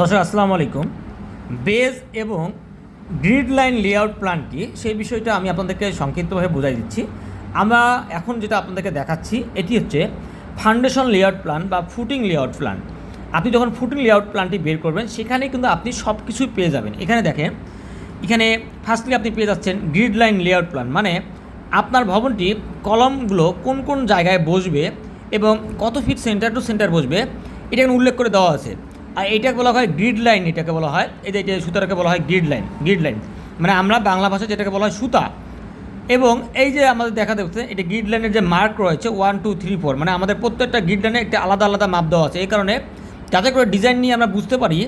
দর্শক, আসসালামু আলাইকুম। বেজ এবং গ্রিড লাইন লেআউট প্ল্যান কি, সেই বিষয়টা আমি আপনাদেরকে সংক্ষিপ্তভাবে বোঝাই দিচ্ছি। আমরা এখন যেটা আপনাদেরকে দেখাচ্ছি, এটি হচ্ছে ফাউন্ডেশন লেআউট প্ল্যান বা ফুটিং লেআউট প্ল্যান। আপনি যখন ফুটিং লেআউট প্ল্যানটি বের করবেন সেখানে কিন্তু আপনি সব কিছুই পেয়ে যাবেন। এখানে দেখেন, এখানে ফার্স্টলি আপনি পেয়ে যাচ্ছেন গ্রিড লাইন লেআউট প্ল্যান। মানে আপনার ভবনটি কলমগুলো কোন কোন জায়গায় বসবে এবং কত ফিট সেন্টার টু সেন্টার বসবে, এটা এখানে উল্লেখ করে দেওয়া আছে। আর এটাকে বলা হয় গ্রিড লাইন এটাকে বলা হয়, এই যে এটা সুতাটাকে বলা হয় গ্রিড লাইন গ্রিড লাইন মানে আমরা বাংলা ভাষায় যেটাকে বলা হয় সুতা। এবং এই যে আমাদের দেখা যাচ্ছে এটা গ্রিড লাইনের যে মার্ক রয়েছে ওয়ান টু থ্রি ফোর মানে আমাদের প্রত্যেকটা গ্রিড লাইনে একটা আলাদা আলাদা মাপ দেওয়া আছে। এই কারণে যাতে করে ডিজাইন নিয়ে আমরা বুঝতে পারি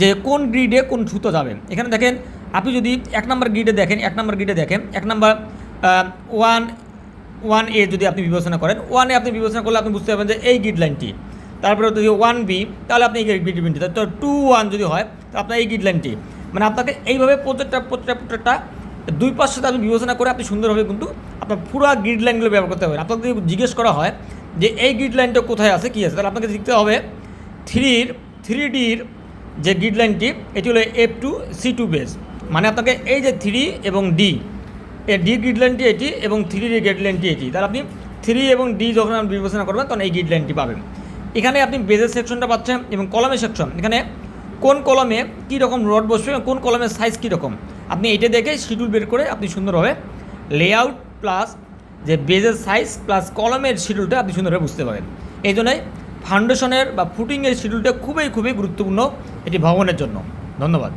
যে কোন গ্রিডে কোন সুতো যাবে। এখানে দেখেন, আপনি যদি এক নম্বর গ্রিডে দেখেন, এক নম্বর গ্রিডে দেখেন, এক নম্বর ওয়ান ওয়ান এ যদি আপনি বিবেচনা করেন ওয়ানে আপনি বিবেচনা করলে আপনি বুঝতে পারবেন যে এই গ্রিড লাইনটি তারপরে যদি ওয়ান বি তাহলে আপনি এই গ্রিড লাইনটি তো টু ওয়ান যদি হয় তো আপনার এই গ্রিড লাইনটি মানে আপনাকে এইভাবে প্রত্যেকটা প্রত্যেকটা প্রত্যেকটা দুই পাঁচশো সাথে আপনি বিবেচনা করে আপনি সুন্দরভাবে কিন্তু আপনার পুরো গ্রিড লাইনগুলো ব্যবহার করতে হবে আপনাকে যদি জিজ্ঞেস করা হয় যে এই গ্রিড লাইনটা কোথায় আছে, কী আছে, তাহলে আপনাকে দেখতে হবে থ্রির থ্রি ডির যে গ্রিড লাইনটি এটি হলো F two C two base মানে আপনাকে এই যে থ্রি এবং ডি এই ডি গ্রিড লাইনটি এটি এবং থ্রি ডি গ্রিড লাইনটি এটি। তাহলে আপনি থ্রি এবং ডি যখন আপনি বিবেচনা করবেন, তখন এই গ্রিড লাইনটি পাবেন। এখানে আপনি বেজের সেকশনটা পাচ্ছেন এবং কলমের সেকশন এখানে কোন কলমে কী রকম রড বসবে কোন কলমের সাইজ কী রকম। আপনি এটা দেখে শিডিউল বের করে আপনি সুন্দরভাবে লেআউট প্লাস যে বেজের সাইজ প্লাস কলমের শিডিউলটা আপনি সুন্দরভাবে বুঝতে পারেন এই জন্যই ফাউন্ডেশনের বা ফুটিংয়ের শিডিউলটা খুবই খুবই গুরুত্বপূর্ণ এটি ভবনের জন্য। ধন্যবাদ।